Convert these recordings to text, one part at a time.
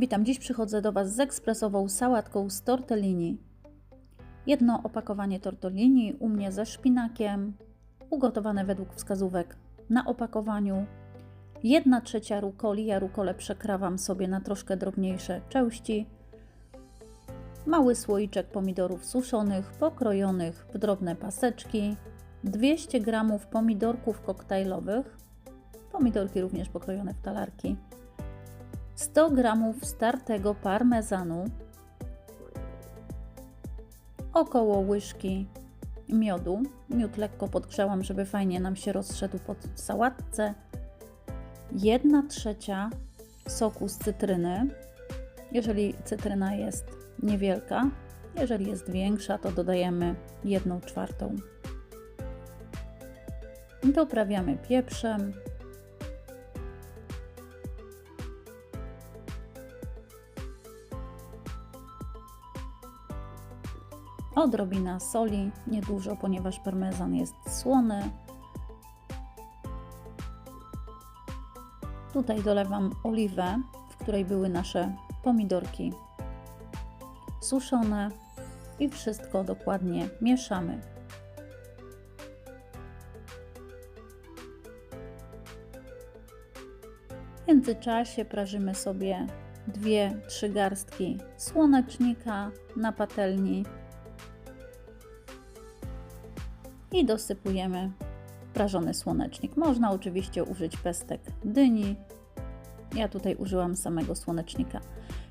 Witam, dziś przychodzę do Was z ekspresową sałatką z tortellini. Jedno opakowanie tortellini u mnie ze szpinakiem, ugotowane według wskazówek na opakowaniu. Jedna trzecia rukoli, ja rukolę przekrawam sobie na troszkę drobniejsze części. Mały słoiczek pomidorów suszonych, pokrojonych w drobne paseczki. 200 g pomidorków koktajlowych, pomidorki również pokrojone w talarki. 100 g startego parmezanu, około łyżki miodu. Miód lekko podgrzałam, żeby fajnie nam się rozszedł pod sałatce. 1 trzecia soku z cytryny, jeżeli cytryna jest niewielka. Jeżeli jest większa, to dodajemy 1 czwartą. Doprawiamy pieprzem. Odrobina soli, niedużo, ponieważ parmezan jest słony. Tutaj dolewam oliwę, w której były nasze pomidorki suszone i wszystko dokładnie mieszamy. W międzyczasie prażymy sobie 2-3 garstki słonecznika na patelni i dosypujemy prażony słonecznik. Można oczywiście użyć pestek dyni. Ja tutaj użyłam samego słonecznika.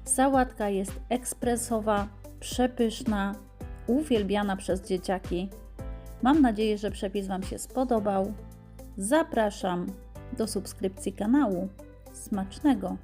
Sałatka jest ekspresowa, przepyszna, uwielbiana przez dzieciaki. Mam nadzieję, że przepis Wam się spodobał. Zapraszam do subskrypcji kanału. Smacznego!